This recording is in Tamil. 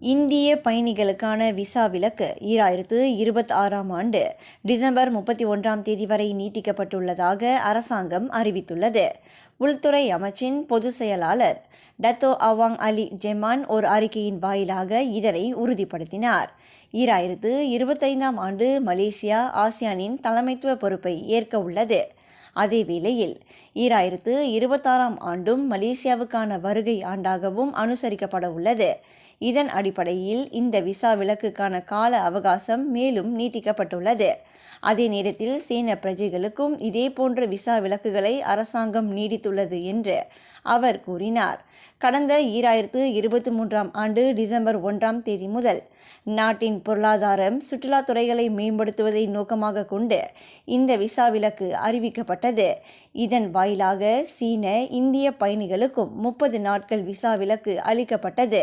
இந்திய பயணிகளுக்கான விசா விலக்கு ஈராயிரத்து இருபத்தி ஆறாம் ஆண்டு டிசம்பர் முப்பத்தி ஒன்றாம் தேதி வரை நீட்டிக்கப்பட்டுள்ளதாக அரசாங்கம் அறிவித்துள்ளது. உள்துறை அமைச்சின் பொதுச் செயலாளர் டத்தோ அவாங் அலி ஜெமான் ஒரு அறிக்கையின் வாயிலாக இதனை உறுதிப்படுத்தினார். ஈராயிரத்து இருபத்தைந்தாம் ஆண்டு மலேசியா ஆசியானின் தலைமைத்துவ பொறுப்பை ஏற்க உள்ளது. அதே வேளையில் ஈராயிரத்து இருபத்தாறாம் ஆண்டும் மலேசியாவுக்கான வருகை ஆண்டாகவும் அனுசரிக்கப்பட உள்ளது. இதன் அடிப்படையில் இந்த விசா விலக்குக்கான கால அவகாசம் மேலும் நீட்டிக்கப்பட்டுள்ளது. அதே நேரத்தில் சீன பிரஜைகளுக்கும் இதேபோன்ற விசா விலக்குகளை அரசாங்கம் நீடித்துள்ளது என்று அவர் கூறினார். கடந்த ஈராயிரத்து இருபத்தி மூன்றாம் ஆண்டு டிசம்பர் ஒன்றாம் தேதி முதல் நாட்டின் பொருளாதாரம் சுற்றுலா துறைகளை மேம்படுத்துவதை நோக்கமாக கொண்டு இந்த விசா விலக்கு அறிவிக்கப்பட்டது. இதன் வாயிலாக சீன இந்திய பயணிகளுக்கும் முப்பது நாட்கள் விசா விலக்கு அளிக்கப்பட்டது.